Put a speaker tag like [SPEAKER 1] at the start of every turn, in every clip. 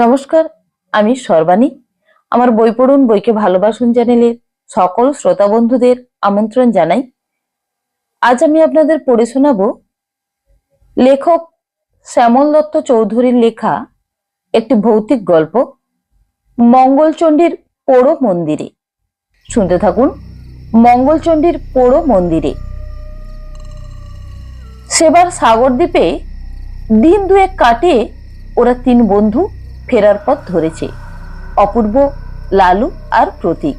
[SPEAKER 1] নমস্কার, আমি সর্বাণী। আমার বই পড়ুন, বইকে ভালোবাসুন চ্যানেলের সকল শ্রোতা বন্ধুদের আমন্ত্রণ জানাই। আজ আমি আপনাদের পড়ে শোনাব লেখক শ্যামল দত্ত চৌধুরীর লেখা একটি ভৌতিক গল্প, মঙ্গলচণ্ডীর পোড়ো মন্দিরে। শুনতে থাকুন মঙ্গলচণ্ডীর পোড়ো মন্দিরে। সেবার সাগরদ্বীপে দিন দুয়েক কাটিয়ে ওরা তিন বন্ধু ফেরার পথ ধরেছে। অপূর্ব, লালু আর প্রতীক।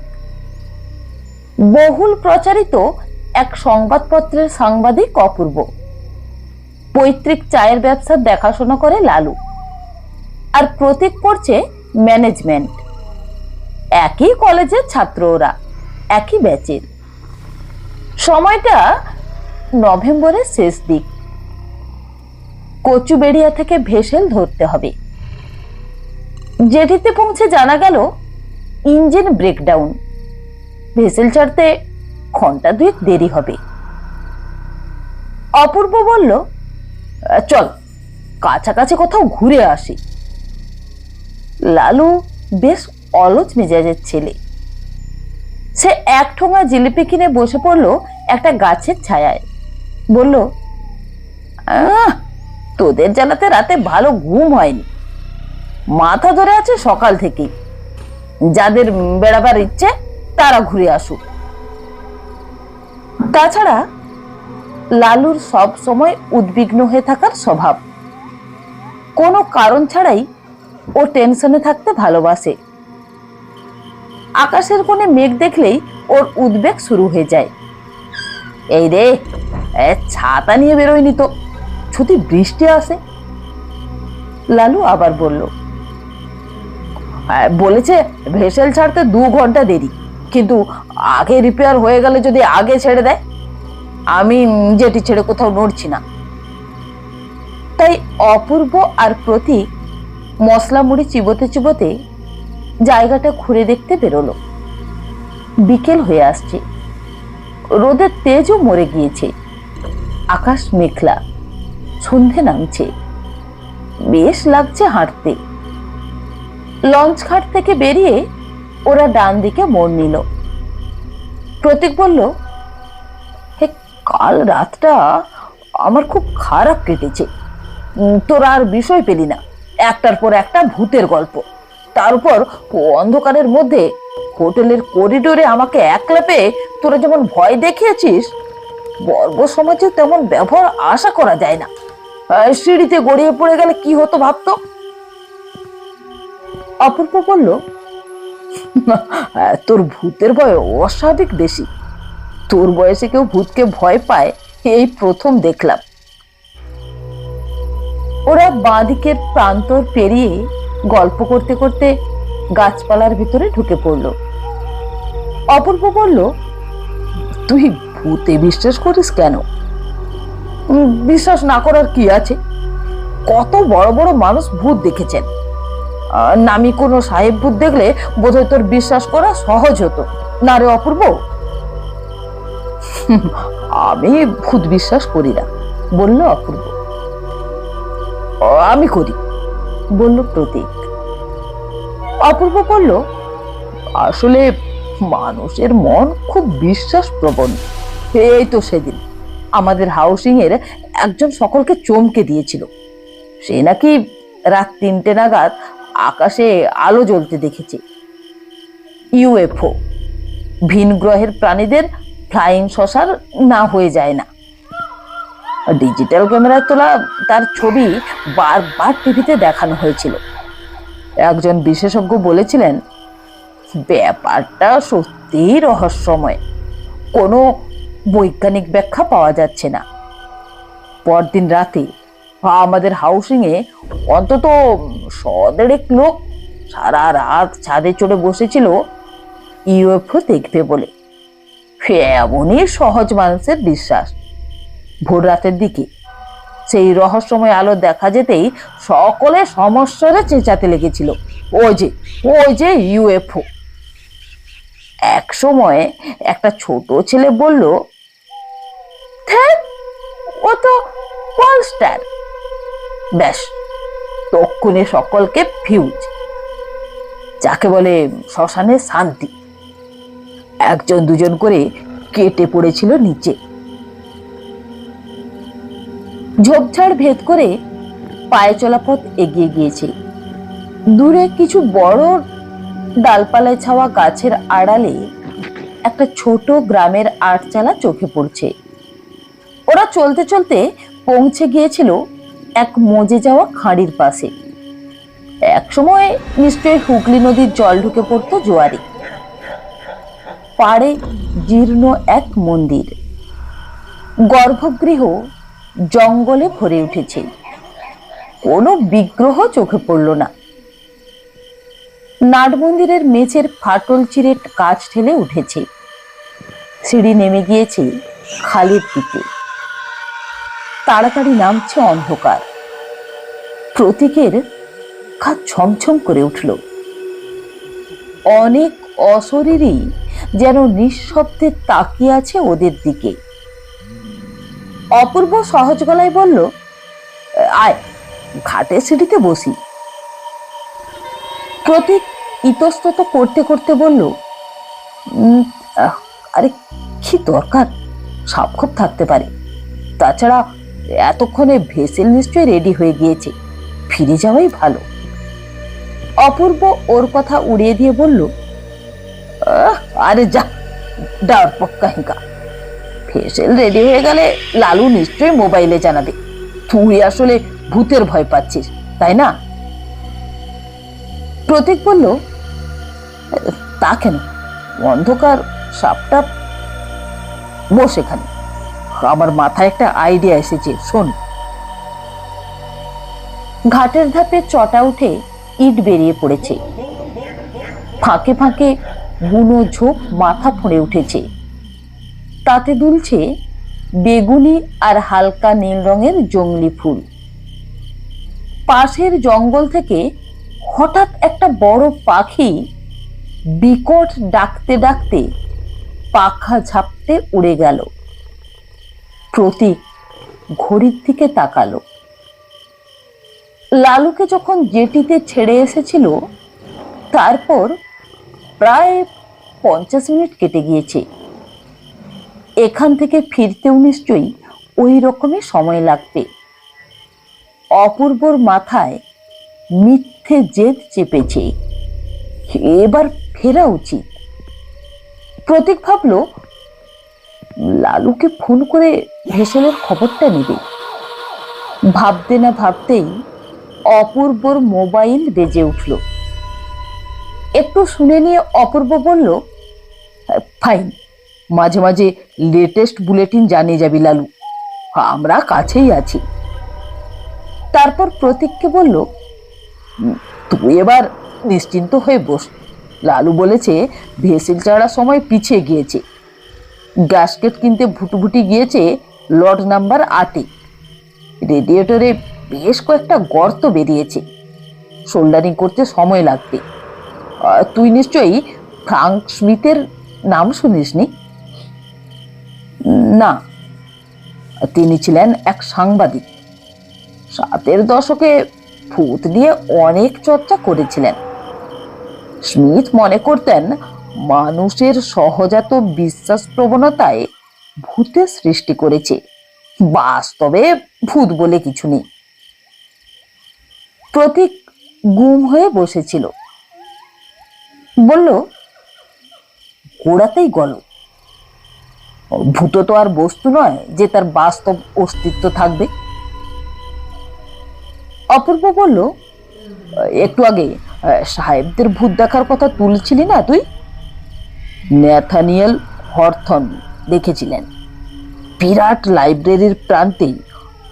[SPEAKER 1] বহুল প্রচারিত এক সংবাদপত্রের সাংবাদিক অপূর্ব। পৈতৃক চায়ের ব্যবসার দেখাশোনা করে লালু। আর প্রতীক পড়ছে ম্যানেজমেন্ট। একই কলেজের ছাত্র ওরা, একই ব্যাচের। সময়টা নভেম্বরের শেষ দিক। কচুবেড়িয়া থেকে ভেসেল ধরতে হবে। জেটিতে পৌঁছে জানা গেল, ইঞ্জিন ব্রেকডাউন ভেসেল ছাড়তে ঘণ্টা দুয়েক দেরি হবে। অপূর্ব বলল, চল, কাছাকাছি কোথাও ঘুরে আসি। লালু বেশ অলস মেজাজের ছেলে। সে এক ঠোঙা জিলিপি কিনে বসে পড়ল একটা গাছের ছায়ায়। বলল তোদের জ্বালাতে রাতে ভালো ঘুম হয়নি। মাথা ধরে আছে সকাল থেকেই। যাদের বেড়াবার ইচ্ছে তারা ঘুরে আসুক। তাছাড়া লালুর সব সময় উদ্বিগ্ন হয়ে থাকার স্বভাব। কোনো কারণ ছাড়াই ও টেনশনে থাকতে ভালোবাসে। আকাশের কোণে মেঘ দেখলেই ওর উদ্বেগ শুরু হয়ে যায়। এই রে ছাতা নিয়ে বেরোয়নি তো। ছুটি বৃষ্টি আসে। লালু আবার বলল "হ্যাঁ, বলেছে ভেসেল ছাড়তে দু ঘণ্টা দেরি। কিন্তু আগে রিপেয়ার হয়ে গেলে যদি আগে ছেড়ে দেয়, আমি যেটি ছেড়ে কোথাও নড়ছি না। তাই অপূর্ব আর প্রতীক মশলা মুড়ি চিবোতে চিবোতে জায়গাটা ঘুরে দেখতে বেরোলো। বিকেল হয়ে আসছে। রোদের তেজও মরে গিয়েছে। আকাশ মেঘলা, সন্ধে নামছে। বেশ লাগছে হাঁটতে। লঞ্চ ঘাট থেকে বেরিয়ে ওরা ডান দিকে মোড় নিল। প্রতীক বলল, হে, কাল রাতটা আমার খুব খারাপ কেটেছে। তোরা আর বিষয় পেলি না। একটার পর একটা ভূতের গল্প। তার উপর অন্ধকারের মধ্যে হোটেলের করিডোরে আমাকে একলা পেয়ে তোরা যেমন ভয় দেখিয়েছিস, বর্গ সমাজে তেমন ব্যবহার আশা করা যায় না। সিঁড়িতে গড়িয়ে পড়ে গেলে কি হতো ভাবতো? অপূর্ব বলল তোর ভূতের ভয় অস্বাভাবিক বেশি। তোর বয়সে কেউ ভূতকে ভয় পায়, এই প্রথম দেখলাম। ওরা বাঁদিকের প্রান্তর পেরিয়ে গল্প করতে করতে গাছপালার ভিতরে ঢুকে পড়ল। অপূর্ব বলল, তুই ভূতে বিশ্বাস করিস কেন? বিশ্বাস না করার কি আছে? কত বড় বড় মানুষ ভূত দেখেছেন। নামি কোনো সাহেব ভূত দেখলে বোধহয় তোর বিশ্বাস করা সহজ হতো। না রে অপূর্ব? আমি ভূত বিশ্বাস করি না, বলল অপূর্ব। আমি করি, বলল প্রতীক। অপূর্ব বলল, আসলে মানুষের মন খুব বিশ্বাস প্রবণ এই তো সেদিন আমাদের হাউসিং এর একজন সকলকে চমকে দিয়েছিল। সে নাকি রাত তিনটে নাগাদ আকাশে আলো জ্বলতে দেখেছে। ইউএফও। ভিন গ্রহের প্রাণীদের ফ্লাইং শশার না হয়ে যায় না। ডিজিটাল ক্যামেরায় তোলা তার ছবি বারবার টিভিতে দেখানো হয়েছিল। একজন বিশেষজ্ঞ বলেছিলেন, ব্যাপারটা সত্যিই রহস্যময়। কোনো বৈজ্ঞানিক ব্যাখ্যা পাওয়া যাচ্ছে না। পরদিন রাতে আমাদের হাউসিংয়ে অন্তত সদেড়েক লোক সারা রাত ছাদে চড়ে বসেছিল ইউএফও দেখবে বলে। সে এমনই সহজ মানুষের বিশ্বাস। ভোর রাতের দিকে সেই রহস্যময় আলো দেখা যেতেই সকলে সমস্যারে চেঁচাতে লেগেছিল। ওই যে ওই যে ইউএফও। এক সময় একটা ছোট ছেলে বলল ও তো পলস্টার। ব্যাস তক্ষণে সকলকে ফিউজ। যাকে বলে শ্মশানে শান্তি। একজন দুজন করে কেটে পড়েছিল নিচে। ঝোপঝাড় ভেদ করে পায়ে চলা পথ এগিয়ে গিয়েছে। দূরে কিছু বড় ডালপালায় ছাওয়া গাছের আড়ালে একটা ছোট গ্রামের আটচালা চোখে পড়ছে। ওরা চলতে চলতে পৌঁছে গিয়েছিল এক মজে যাওয়া খাঁড়ির পাশে। একসময় নিশ্চয়ই হুগলি নদীর জল ঢুকে পড়তো জোয়ারে। পাড়ে জীর্ণ এক মন্দির। গর্ভগৃহ জঙ্গলে ভরে উঠেছে। কোনো বিগ্রহ চোখে পড়ল না। নাট মন্দিরের মেঝের ফাটল চিরে কাজ ঠেলে উঠেছে। সিঁড়ি নেমে গিয়েছে খালের দিকে। তাড়াতাড়ি নামছে অন্ধকার। প্রতীকের খাত ছমছম করে উঠল। অনেক অশরীরই যেন নিঃশব্দে তাকিয়ে আছে ওদের দিকে। অপূর্ব সহজ গলায় বলল, আয় ঘাটের সিঁড়িতে বসি। প্রতীক ইতস্তত করতে করতে বলল আরে, কি দরকার? সাবক্ষোভ থাকতে পারে। তাছাড়া এতক্ষণে ভেসেল নিশ্চয়ই রেডি হয়ে গিয়েছে। ফিরে যাওয়াই ভালো। অপূর্ব ওর কথা উড়িয়ে দিয়ে বলল "আহ, আরে যা ডার পক্কাহিকা ভেসেল রেডি হয়ে গেলে লালু নিশ্চয়ই মোবাইলে জানাবে। তুই আসলে ভূতের ভয় পাচ্ছিস তাই না? প্রতীক বলল তা কেন? অন্ধকার সাপটা বস এখানে। আমার মাথায় একটা আইডিয়া এসেছে, শোন। ঘাটের ধাপে চটা উঠে ইট বেরিয়ে পড়েছে। ফাঁকে ফাঁকে বুনো ঝোপ মাথা ফুঁড়ে উঠেছে। তাতে দুলছে বেগুনি আর হালকা নীল রঙের জংলি ফুল। পাশের জঙ্গল থেকে হঠাৎ একটা বড় পাখি বিকট ডাকতে ডাকতে পাখা ঝাপটে উড়ে গেল। প্রতীক ঘড়ির দিকে তাকালো। লালুকে যখন জেটিতে ছেড়ে এসেছিল, তারপর প্রায় পঞ্চাশ মিনিট কেটে গিয়েছে। এখান থেকে ফিরতেও নিশ্চয়ই ওই রকমই সময় লাগবে। অপূর্বর মাথায় মিথ্যে জেদ চেপেছে। এবার ফেরা উচিত। প্রতীক ভাবলো লালুকে ফোন করে ভেসেলের খবরটা নেবে। ভাবতে না ভাবতেই অপূর্বর মোবাইল বেজে উঠল। একটু শুনে নিয়ে অপূর্ব বলল, ফাইন, মাঝে মাঝে লেটেস্ট বুলেটিন জানিয়ে যাবি লালু। আমরা কাছেই আছি। তারপর প্রতীককে বলল, তুই এবার নিশ্চিন্ত হয়ে বস। লালু বলেছে, ভেসেল চাড়ার সময় পিছিয়ে গিয়েছে। গ্যাসকেট কিনতে ভুটুভুটি গিয়েছে লট নাম্বার আটে। রেডিয়েটরে বেশ কয়েকটা গর্ত বেরিয়েছে সোল্ডারিং করতে সময় লাগবে। তুই নিশ্চয়ই ফ্রাঙ্ক স্মিথের নাম শুনিসনি? না। তিনি ছিলেন এক সাংবাদিক। সাতের দশকে ভূত নিয়ে অনেক চর্চা করেছিলেন। স্মিথ মনে করতেন মানুষের সহজাত বিশ্বাস প্রবণতায় ভূতের সৃষ্টি করেছে। বাস্তবে ভূত বলে কিছু নেই। প্রতীক গুম হয়ে বসেছিল। বলল, গোড়াতেই গল। ভূত তো আর বস্তু নয় যে তার বাস্তব অস্তিত্ব থাকবে। অপূর্ব বলল, একটু আগে সাহেবদের ভূত দেখার কথা তুলছিলি না তুই? ন্যাথানিয়েল হরথন দেখেছিলেন। বিরাট লাইব্রেরির প্রান্তে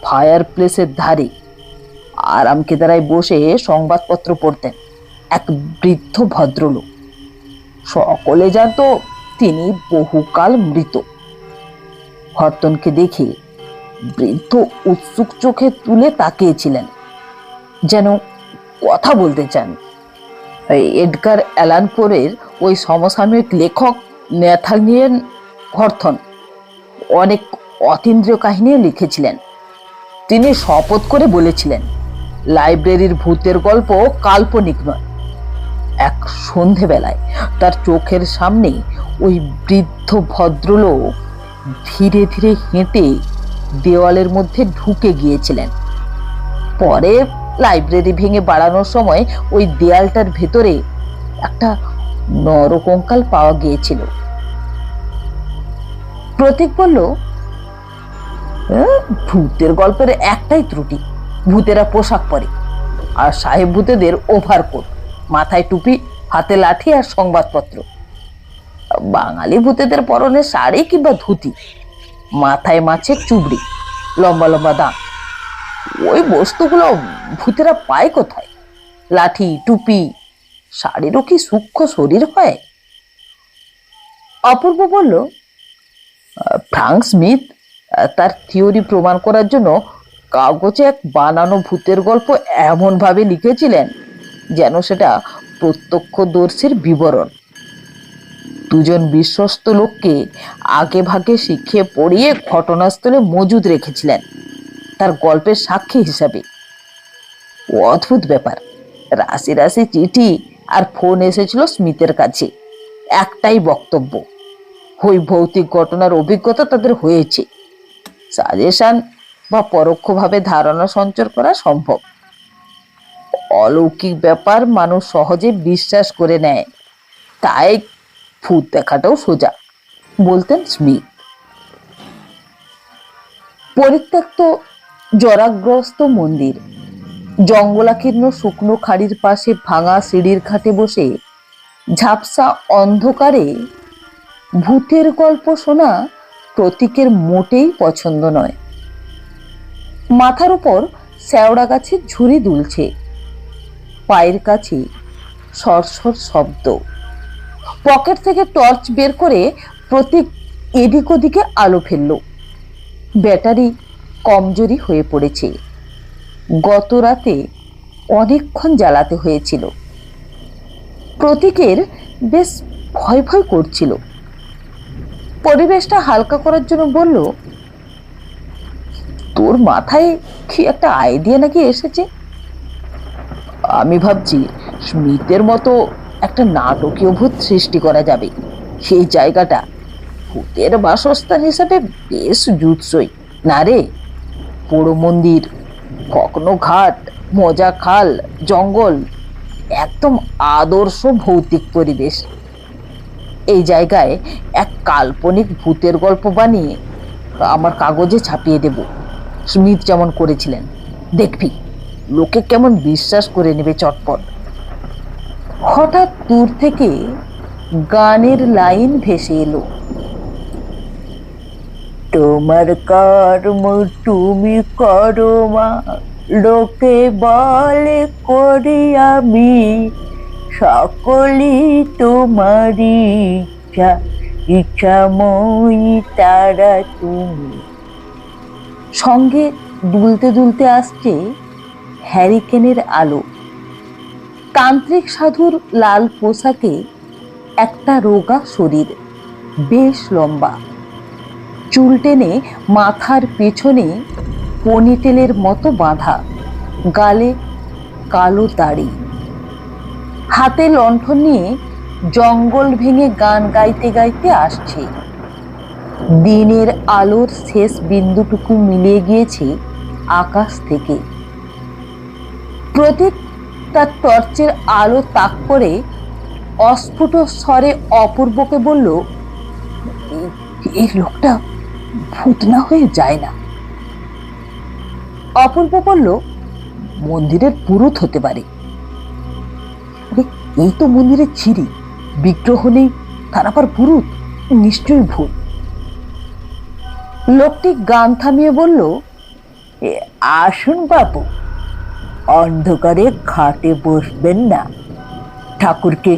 [SPEAKER 1] ফায়ার প্লেসের ধারে আরাম কেদারায় বসে সংবাদপত্র পড়তেন এক বৃদ্ধ ভদ্রলোক। সকলে জানতো তিনি বহুকাল মৃত। হরতনকে দেখে বৃদ্ধ উৎসুক চোখে তুলে তাকিয়েছিলেন। যেন কথা বলতে চান। এডগার অ্যালান পোরের ওই সমসাময়িক লেখক ন্যাথানিয়েল হরথন অনেক অতীন্দ্রিয় কাহিনীও লিখেছিলেন। তিনি শপথ করে বলেছিলেন, লাইব্রেরির ভূতের গল্প কাল্পনিক নয়। এক সন্ধেবেলায় তার চোখের সামনে ওই বৃদ্ধ ভদ্রলোক ধীরে ধীরে হেঁটে দেওয়ালের মধ্যে ঢুকে গিয়েছিলেন। পরে লাইব্রেরি ভেঙে বাড়ানোর সময় ওই দেয়ালটার ভেতরে একটা নরকঙ্কাল পাওয়া গিয়েছিল। প্রতীক বলল "আহ, ভূতের গল্পের একটাই ত্রুটি ভূতেরা পোশাক পরে। আর সাহেব ভূতেদের ওভার ওভারকোট মাথায় টুপি হাতে লাঠি আর সংবাদপত্র। বাঙালি ভূতেদের পরনে শাড়ি কিংবা ধুতি মাথায় মাছের চুবড়ি লম্বা লম্বা দাঁত ওই বস্তুগুলো ভূতেরা পায় কোথায়? লাঠি টুপি শাড়িরও কি সূক্ষ্ম শরীর হয়? অপূর্ব বলল ফ্রাঙ্ক স্মিথ তার থিওরি প্রমাণ করার জন্য কাগজে এক বানানো ভূতের গল্প এমনভাবে লিখেছিলেন যেন সেটা প্রত্যক্ষদর্শীর বিবরণ। দুজন বিশ্বস্ত লোককে আগে ভাগে শিখিয়ে পড়িয়ে ঘটনাস্থলে মজুদ রেখেছিলেন, তার গল্পের সাক্ষী হিসাবে। অদ্ভুত ব্যাপার, রাশি রাশি চিঠি আর ফোন এসেছিল স্মিথের কাছে। একটাই বক্তব্য, ওই ভৌতিক ঘটনার অভিজ্ঞতা তাদের হয়েছে। সাজেশন বা পরোক্ষভাবে ধারণা সঞ্চার করা সম্ভব। অলৌকিক ব্যাপার মানুষ সহজে বিশ্বাস করে নেয়। তাই ভূত দেখাটাও সোজা, বলতেন স্মিথ। পরিত্যক্ত জরাগ্রস্ত মন্দির জঙ্গলাকীর্ণ শুকনো খাড়ির পাশে ভাঙা সিঁড়ির ঘাটে বসে ঝাপসা অন্ধকারে ভূতের গল্প শোনা প্রতীকের মোটেই পছন্দ নয়। মাথার উপর শ্যাওড়া গাছের ঝুড়ি দুলছে। পায়ের কাছে সরসর শব্দ। পকেট থেকে টর্চ বের করে প্রতীক এদিক ওদিকে আলো ফেলল। ব্যাটারি কমজোরি হয়ে পড়েছে। গত রাতে অনেকক্ষণ জ্বালাতে হয়েছিল। প্রতীকের বেশ ভয় ভয় করছিল। পরিবেশটা হালকা করার জন্য বলল, তোর মাথায় কি একটা আইডিয়া নাকি এসেছে? আমি ভাবছি স্মিথের মতো একটা নাটকীয় ভূত সৃষ্টি করা যাবে। সেই জায়গাটা ভূতের বাসস্থান হিসাবে বেশ জুৎসই, না রে? পোড়ো মন্দির কখনো ঘাট, মজা খাল, জঙ্গল, একদম আদর্শ ভৌতিক পরিবেশ। এই জায়গায় এক কাল্পনিক ভূতের গল্প বানিয়ে আমার কাগজে ছাপিয়ে দেব। স্মিথ যেমন করেছিলেন, দেখবি, লোকে কেমন বিশ্বাস করে নেবে চটপট। হঠাৎ দূর থেকে গানের লাইন ভেসে এলো। তোমার কর্ম তুমি করো মা। লোকে বলে করি আমি, সকলই তোমারই ইচ্ছা। ইচ্ছাময়ী তারা তুমি। সঙ্গে দুলতে দুলতে আসছে হ্যারিকেনের আলো। তান্ত্রিক সাধুর লাল পোশাকে একটা রোগা শরীর, বেশ লম্বা। চুল টেনে মাথার পেছনে পনিটেলের মতো বাঁধা, গালে কালো দাড়ি। হাতে লণ্ঠন নিয়ে জঙ্গল ভেঙে গান গাইতে গাইতে আসছে। দিনের আলোর শেষ বিন্দুটুকু মিলিয়ে গিয়েছে আকাশ থেকে। প্রতীক তার টর্চের আলো তাক করে অস্ফুট স্বরে অপূর্বকে বলল "এই- এই লোকটা ভূত না হয়ে যায় না। অপূর্ব বলল মন্দিরের পুরুত হতে পারে। এই তো মন্দিরের ছিরি। বিগ্রহ নেই তার আবার পুরুত? নিশ্চয়ই ভূত। লোকটি গান থামিয়ে বলল "এ, আসুন বাবু অন্ধকারে ঘাটে বসবেন না। ঠাকুরকে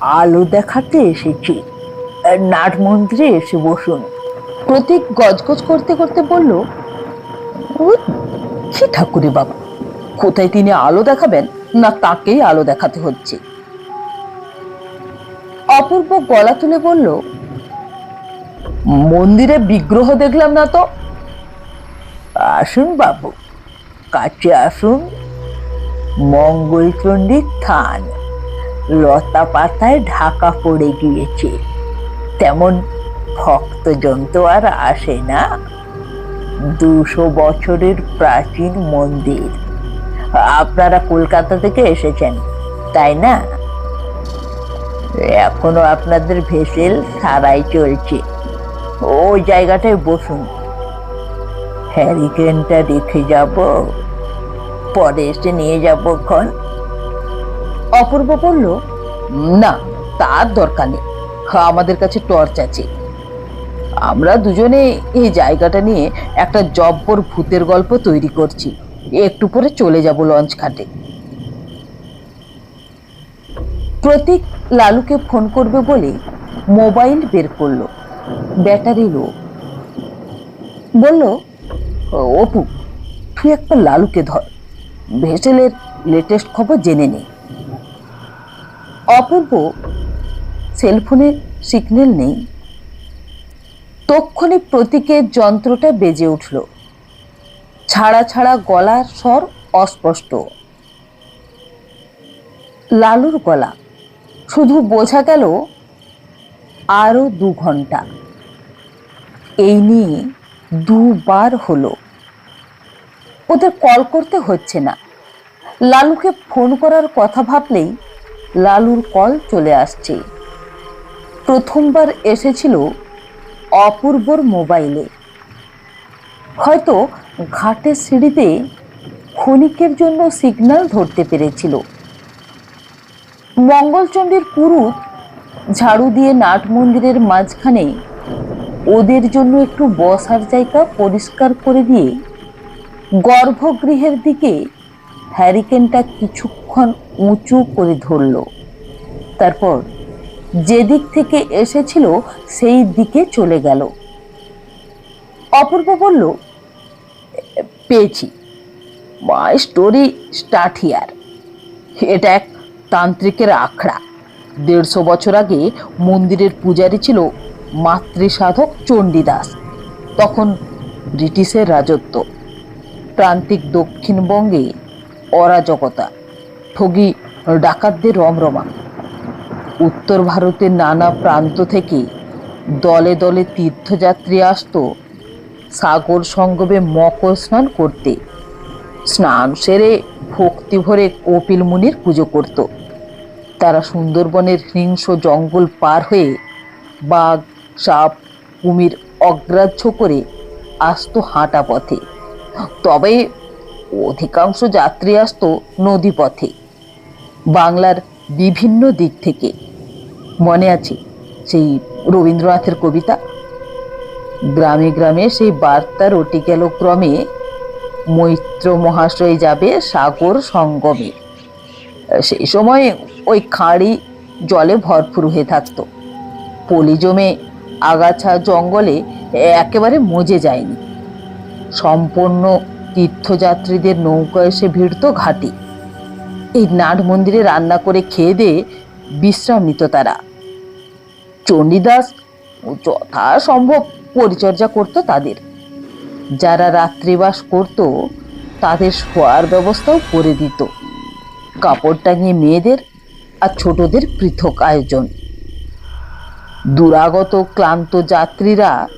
[SPEAKER 1] আলো দেখাতে এসেছি। নাট মন্দিরে এসে বসুন। প্রতীক গজগজ করতে করতে বলল "ও, কি ঠাকুরে বাবা কোথায় তিনি আলো দেখাবেন না তাকেই আলো দেখাতে হচ্ছে? অপূর্ব গলা তুলে বলল মন্দিরে বিগ্রহ দেখলাম না তো? আসুন বাবু কাছে আসুন। মঙ্গলচণ্ডীর থান লতা পাতায় ঢাকা পড়ে গিয়েছে তেমন ভক্তজন তো আর আসে না? দুশো বছরের প্রাচীন মন্দির। আপনারা কলকাতা থেকে এসেছেন, তাই না? এখনও আপনাদের ভেসেল সারাই চলছে। ওই জায়গাটায় বসুন। হ্যারিকেনটা রেখে যাব, পরে এসে নিয়ে যাব ক্ষণ অপূর্ব বলল, না, তার দরকার নেই। আমাদের কাছে টর্চ আছে। আমরা দুজনে এই জায়গাটা নিয়ে একটা জব্বর ভূতের গল্প তৈরি করছি। একটু পরে চলে যাব লঞ্চ ঘাটে। প্রতীক লালুকে ফোন করবে বলে মোবাইল বের করল। Battery low. বলল, অপু, তুই একটা লালুকে ধর। ভেসেলের লেটেস্ট খবর জেনে নে। অপূর্ব সেলফোনে সিগন্যাল নেই। তক্ষণে প্রতীকের যন্ত্রটা বেজে উঠল। ছাড়া ছাড়া গলার স্বর অস্পষ্ট। লালুর গলা। শুধু বোঝা গেল আরও দু ঘণ্টা। এই নিয়ে দুবার হলো। ওদের কল করতে হচ্ছে না। লালুকে ফোন করার কথা ভাবলেই লালুর কল চলে আসছে। প্রথমবার এসেছিল অপূর্বর মোবাইলে। হয়তো ঘাটের সিঁড়িতে ক্ষণিকের জন্য সিগন্যাল ধরতে পেরেছিল। মঙ্গলচণ্ডীর পুরুত ঝাড়ু দিয়ে নাট মন্দিরের মাঝখানে ওদের জন্য একটু বসার জায়গা পরিষ্কার করে দিয়ে গর্ভগৃহের দিকে হ্যারিকেনটা কিছুক্ষণ উঁচু করে ধরল। তারপর যেদিক থেকে এসেছিল, সেই দিকে চলে গেল। অপূর্ব বলল, পেয়েছি। মাই স্টোরি স্টার্ট হিয়ার এটা এক তান্ত্রিকের আখড়া। দেড়শো বছর আগে মন্দিরের পূজারী ছিল মাতৃসাধক চণ্ডীদাস। তখন ব্রিটিশের রাজত্ব। প্রান্তিক দক্ষিণবঙ্গে অরাজকতা। ঠগি ডাকাতদের রমরমা। উত্তর ভারতের নানা প্রান্ত থেকে দলে দলে তীর্থযাত্রী আসতো সাগর সঙ্গমে মকর স্নান করতে। স্নান সেরে ভক্তি ভরে কপিল মুনির পুজো করত। তারা সুন্দরবনের হিংস্র জঙ্গল পার হয়ে বাঘ, সাপ, কুমির অগ্রাহ্য করে আসতো হাঁটা পথে। তবে অধিকাংশ যাত্রী আসতো নদী পথে। বাংলার বিভিন্ন দিক থেকে মনে আছে সেই রবীন্দ্রনাথের কবিতা? গ্রামে গ্রামে সেই বার্তা রটি গেল ক্রমে, মৈত্র মহাশয় যাবে সাগর সঙ্গমে। সেই সময় ওই খাঁড়ি জলে ভরপুর হয়ে থাকত। পলি জমে আগাছা জঙ্গলে একেবারে মজে যায়নি। সম্পূর্ণ তীর্থযাত্রীদের নৌকা এসে ভিড়ত ঘাটে। এই নাট মন্দিরে রান্না করে খেয়ে দিয়ে বিশ্রাম নিত তারা। চণ্ডীদাস যথাসম্ভব পরিচর্যা করত তাদের। যারা রাত্রিবাস করত, তাদের শোয়ার ব্যবস্থাও করে দিত। কাপড় টাঙিয়ে মেয়েদের আর ছোটদের পৃথক আয়োজন। দুরাগত ক্লান্ত যাত্রীরা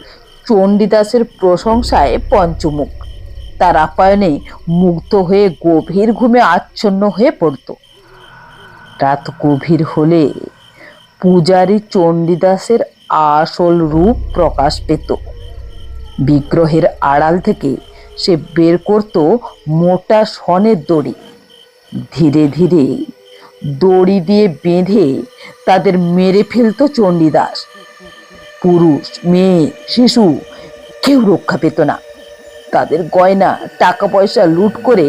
[SPEAKER 1] চণ্ডীদাসের প্রশংসায় পঞ্চমুখ। তার আপ্যায়নে মুগ্ধ হয়ে গভীর ঘুমে আচ্ছন্ন হয়ে পড়ত। রাত গভীর হলে পূজারী চণ্ডীদাসের আসল রূপ প্রকাশ পেত। বিগ্রহের আড়াল থেকে সে বের করত মোটা সনের দড়ি। ধীরে ধীরে দড়ি দিয়ে বেঁধে তাদের মেরে ফেলত চণ্ডীদাস। পুরুষ, মেয়ে, শিশু কেউ রক্ষা পেত না। তাদের গয়না টাকা পয়সা লুট করে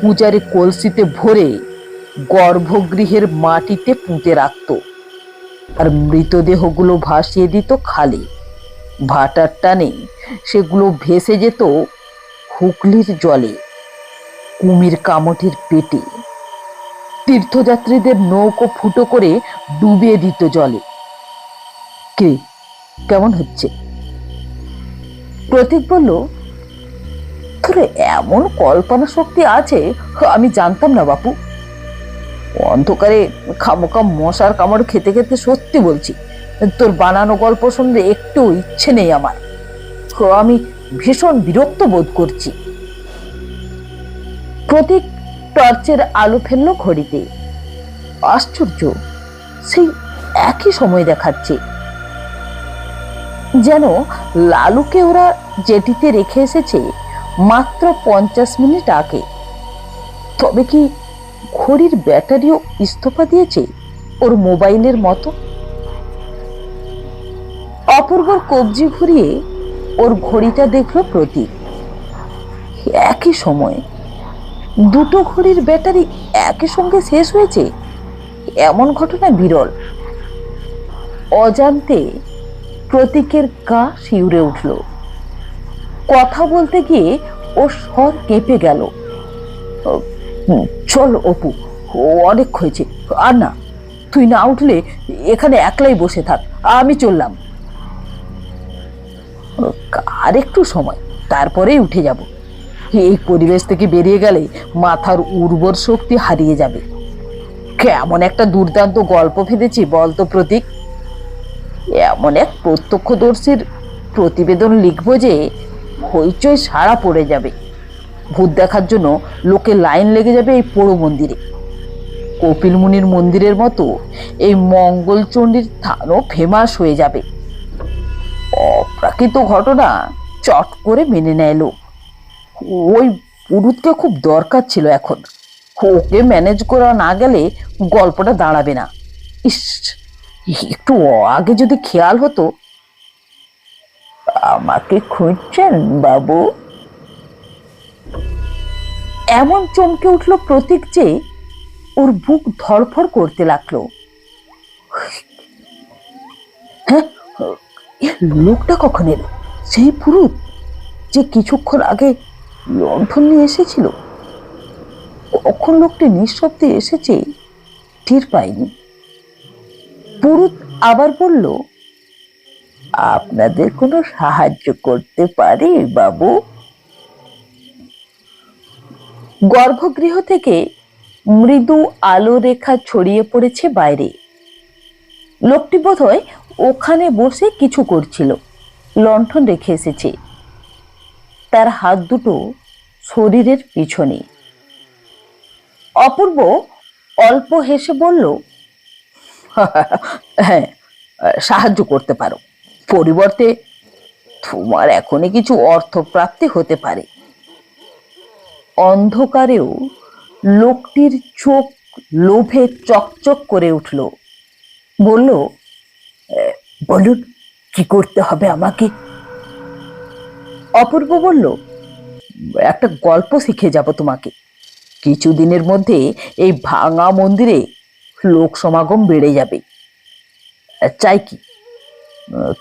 [SPEAKER 1] পূজারে কলসিতে ভরে গর্ভগৃহের মাটিতে পুঁতে রাখত। আর মৃতদেহগুলো ভাসিয়ে দিত খালি। ভাটার টানে সেগুলো ভেসে যেত হুগলির জলে, কুমির কামটির পেটে। তীর্থযাত্রীদের নৌকো ফুটো করে ডুবিয়ে দিত জলে। কে? কেমন হচ্ছে? প্রতীক বলল, তোর এমন কল্পনা শক্তি আছে, আমি জানতাম না বাপু। অন্ধকারে খামোকা মশার কামড় খেতে খেতে সত্যি বলছি, তোর বানানো গল্প শুনলে একটু ইচ্ছে নেই আমার। তো আমি ভীষণ বিরক্ত বোধ করছি। প্রতীক টর্চের আলো ফেলল ঘড়িতে। আশ্চর্য, সেই একই সময় দেখাচ্ছে। যেন লালুকে ওরা জেটিতে রেখে এসেছে মাত্র পঞ্চাশ মিনিট আগে। তবে কি ঘড়ির ব্যাটারিও ইস্তফা দিয়েছে ওর মোবাইলের মতো। অপূর্বর কবজি ঘুরিয়ে ওর ঘড়িটা দেখল প্রতীক। একই সময়ে দুটো ঘড়ির ব্যাটারি একই সঙ্গে শেষ হয়েছে। এমন ঘটনা বিরল। অজান্তে প্রতীকের গা শিউরে উঠল। কথা বলতে গিয়ে ওর স্বর কেঁপে গেল। চল, অপু। অনেক হয়েছে। আর না, তুই না উঠলে এখানে একলাই বসে থাক। আমি চললাম। আর একটু সময়, তারপরেই উঠে যাব। এই পরিবেশ থেকে বেরিয়ে গেলে মাথার উর্বর শক্তি হারিয়ে যাবে। কেমন একটা দুর্দান্ত গল্প ফেলেছি বলতো প্রতীক। এমন এক প্রত্যক্ষদর্শীর প্রতিবেদন লিখব যে, হইচই সারা পড়ে যাবে। ভূত দেখার জন্য লোকে লাইন লেগে যাবে এই পোড়ো মন্দিরে। কপিল মুনির মন্দিরের মতো এই মঙ্গলচণ্ডীর থানও ফেমাস হয়ে যাবে। অপ্রাকৃত ঘটনা চট করে মেনে নেয় লোক। ওই পুরুতকে খুব দরকার ছিল এখন। ওকে ম্যানেজ করা না গেলে গল্পটা দাঁড়াবে না। ইস, একটু আগে যদি খেয়াল হতো। আমাকে খুঁজছেন বাবু? এমন চমকে উঠল প্রতীক যে ওর বুক ধরফর করতে লাগল। হ্যাঁ লোকটা কখন এলো? সেই পুরুত যে কিছুক্ষণ আগে লণ্ঠন নিয়ে এসেছিল? কখন লোকটি নিঃশব্দে এসেছে টের পাইনি। পুরুত আবার বলল, আপনাদের কোনো সাহায্য করতে পারি বাবু? গর্ভগৃহ থেকে মৃদু আলো রেখা ছড়িয়ে পড়েছে বাইরে। লোকটি বোধহয় ওখানে বসে কিছু করছিল। লণ্ঠন রেখে এসেছে। তার হাত দুটো শরীরের পিছনে। অপূর্ব অল্প হেসে বলল হ্যাঁ সাহায্য করতে পারো। পরিবর্তে তোমার এখনই কিছু অর্থপ্রাপ্তি হতে পারে। অন্ধকারেও লোকটির চোখ লোভে চকচক করে উঠল। বলল বলুন, কি করতে হবে আমাকে? অপূর্ব বলল, একটা গল্প শিখে যাব তোমাকে। কিছুদিনের মধ্যে এই ভাঙা মন্দিরে লোক সমাগম বেড়ে যাবে। চাই কি,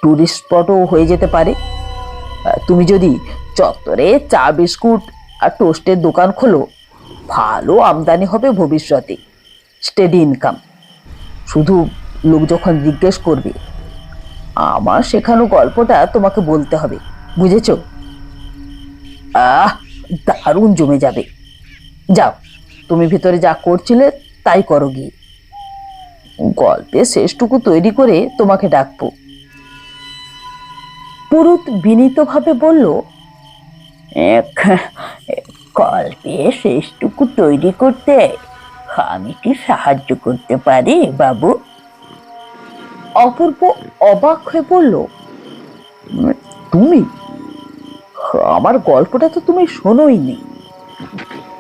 [SPEAKER 1] টুরিস্ট স্পটও হয়ে যেতে পারে। তুমি যদি চত্বরে চা বিস্কুট আর টোস্টের দোকান খোলো। ভালো আমদানি হবে ভবিষ্যতে। Steady income. শুধু লোক যখন জিজ্ঞেস করবে, আমার শেখানো গল্পটা তোমাকে বলতে হবে, বুঝেছ? আহ, দারুণ জমে যাবে। যাও, তুমি ভিতরে যা করছিলে তাই করো গিয়ে। গল্পের শেষটুকু তৈরি করে তোমাকে ডাকবো। পুরুত বিনীতভাবে বলল গল্পে শেষটুকু তৈরি করতে আমি কি সাহায্য করতে পারি বাবু? অপূর্ব অবাক হয়ে বলল তুমি? আমার গল্পটা তো তুমি শোনোইনি।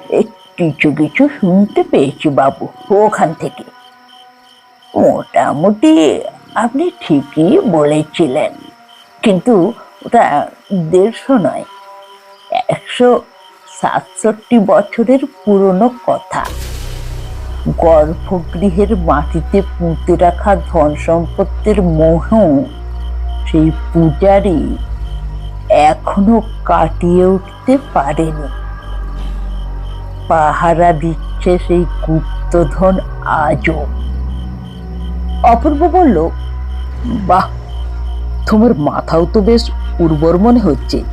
[SPEAKER 1] এই কিছু কিছু শুনতে পেয়েছি বাবু ওখান থেকে। মোটামুটি আপনি ঠিকই বলেছিলেন কিন্তু ওটা দেড়শো নয়। একশো সাতষট্টি বছরের পুরনো কথা। গর্ভগৃহের মাটিতে পুঁতে রাখা ধন সম্পত্তির মোহ সেই পূজারি এখনও কাটিয়ে উঠতে পারেনি। পাহারা দিচ্ছে সেই গুপ্তধন আজও। অপূর্ব বলল, বাহ, তোমার মাথাও তো বেশ উর্বর মনে হচ্ছে।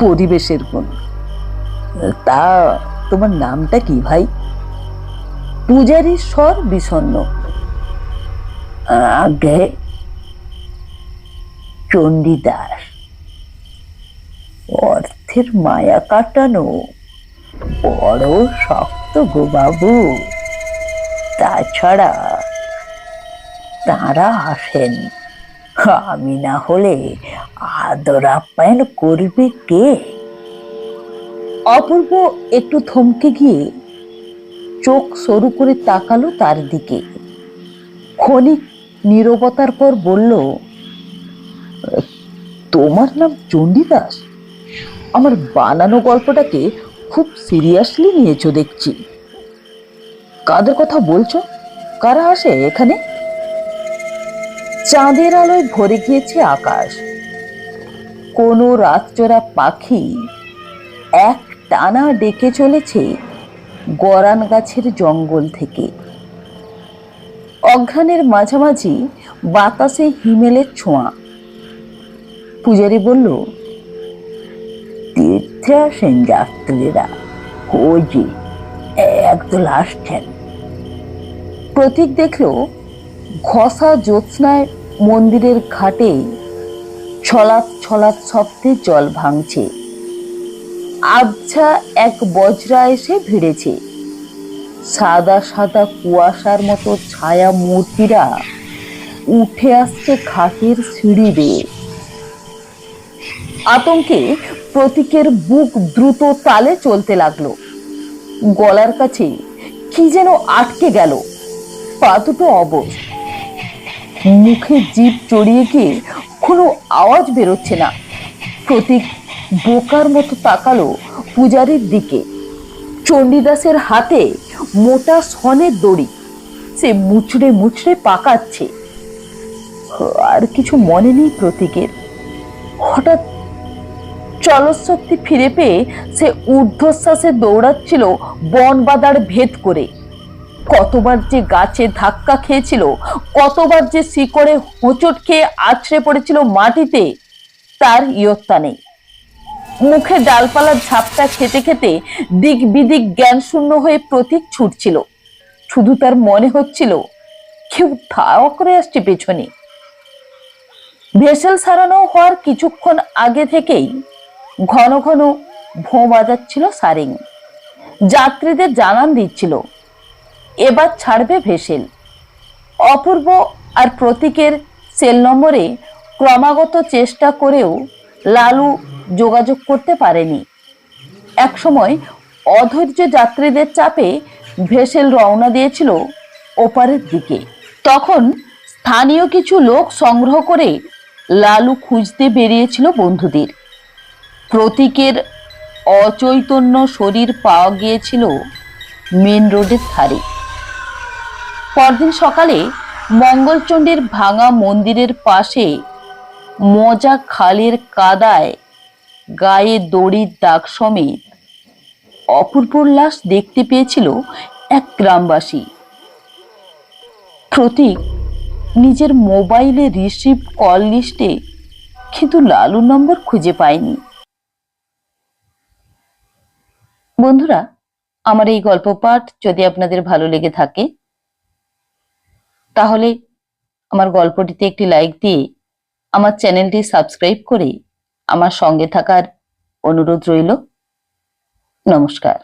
[SPEAKER 1] পরিবেশের গুণ তা তোমার নামটা কি ভাই? পূজারীর স্বর বিষণ্ণ। আগে চণ্ডীদাস। অর্থের মায়া কাটানো বড় শক্ত গো বাবু তাছাড়া তারা আসেন। আমি না হলে আদর আপ্যায়ন করবে কে? অপূর্ব একটু থমকে গিয়ে চোখ সরু করে তাকালো তার দিকে। ক্ষণিক নীরবতার পর বলল, তোমার নাম চণ্ডীদাস? আমার বানানো গল্পটাকে খুব সিরিয়াসলি নিয়েছো দেখছি। কাদের কথা বলছো? কারা আসে এখানে? চাঁদের আলোয় ভরে গিয়েছে আকাশ। কোনো রাতচোরা পাখি এক টানা ডেকে চলেছে গরান গাছের জঙ্গল থেকে। অজ্ঞানের মাঝামাঝি বাতাসে হিমেলের ছোঁয়া। পূজারি বলল, তীর্থে আসেন যাত্রীরা, ওই যে একদল আসছেন। প্রতীক দেখল ঘষা জ্যোৎস্নায় মন্দিরের ঘাটে ছলাৎ ছলাৎ শব্দে জল ভাঙছে। আবছা এক বজরা এসে ভিড়েছে। সাদা সাদা কুয়াশার মতো ছায়া মূর্তিরা উঠে আসছে ঘাটের সিঁড়ি বেয়ে আতঙ্কে প্রতীকের বুক দ্রুত তালে চলতে লাগল। গলার কাছে কি যেন আটকে গেল। পা দুটো অবশ। মুখে জিভ চড়িয়ে গিয়ে কোনো আওয়াজ বেরোচ্ছে না। প্রতীক বোকার মতো তাকালো পূজারীর দিকে। চণ্ডীদাসের হাতে মোটা সনের দড়ি, সে মুচড়ে মুচড়ে পাকাচ্ছে। আর কিছু মনে নেই প্রতীকের। হঠাৎ চলশক্তি ফিরে পেয়ে সে ঊর্ধ্বশ্বাসে দৌড়াচ্ছিল বন বাদার ভেদ করে। কতবার যে গাছে ধাক্কা খেয়েছিল, কতবার যে শিকড়ে হোঁচট খেয়ে আছড়ে পড়েছিল মাটিতে, তার ইয়ত্তা নেই। মুখে ডালপালার ঝাপটা খেতে খেতে দিক বিদিক জ্ঞান শূন্য হয়ে প্রতীক ছুটছিল। শুধু তার মনে হচ্ছিল, কেউ ধাওয়া করে আসছে পেছনে। ভেসেল সারানো হওয়ার কিছুক্ষণ আগে থেকেই ঘন ঘন ভোঁ বাজাচ্ছিল সারিং। যাত্রীদের জানান দিচ্ছিল এবার ছাড়বে ভেসেল। অপূর্ব আর প্রতীকের সেল নম্বরে ক্রমাগত চেষ্টা করেও লালু যোগাযোগ করতে পারেনি। একসময় অধৈর্য যাত্রীদের চাপে ভেসেল রওনা দিয়েছিল ওপারের দিকে। তখন স্থানীয় কিছু লোক সংগ্রহ করে লালু খুঁজতে বেরিয়েছিল বন্ধুদের। প্রতীকের অচৈতন্য শরীর পাওয়া গিয়েছিল মেন রোডের ধারে। পরদিন সকালে মঙ্গলচণ্ডীর ভাঙা মন্দিরের পাশে মজা খালের কাদায় গায়ে দড়ির দাগ সমেত অপূর্বর লাশ দেখতে পেয়েছিল এক গ্রামবাসী। প্রতীক নিজের মোবাইলে রিসিভ কল লিস্টে কিন্তু লালু নম্বর খুঁজে পায়নি। বন্ধুরা, আমার এই গল্প পাঠ যদি আপনাদের ভালো লেগে থাকে তাহলে আমার গল্পটিতে একটি লাইক দিয়ে আমার চ্যানেলটি সাবস্ক্রাইব করে আমার সঙ্গে থাকার অনুরোধ রইল। নমস্কার।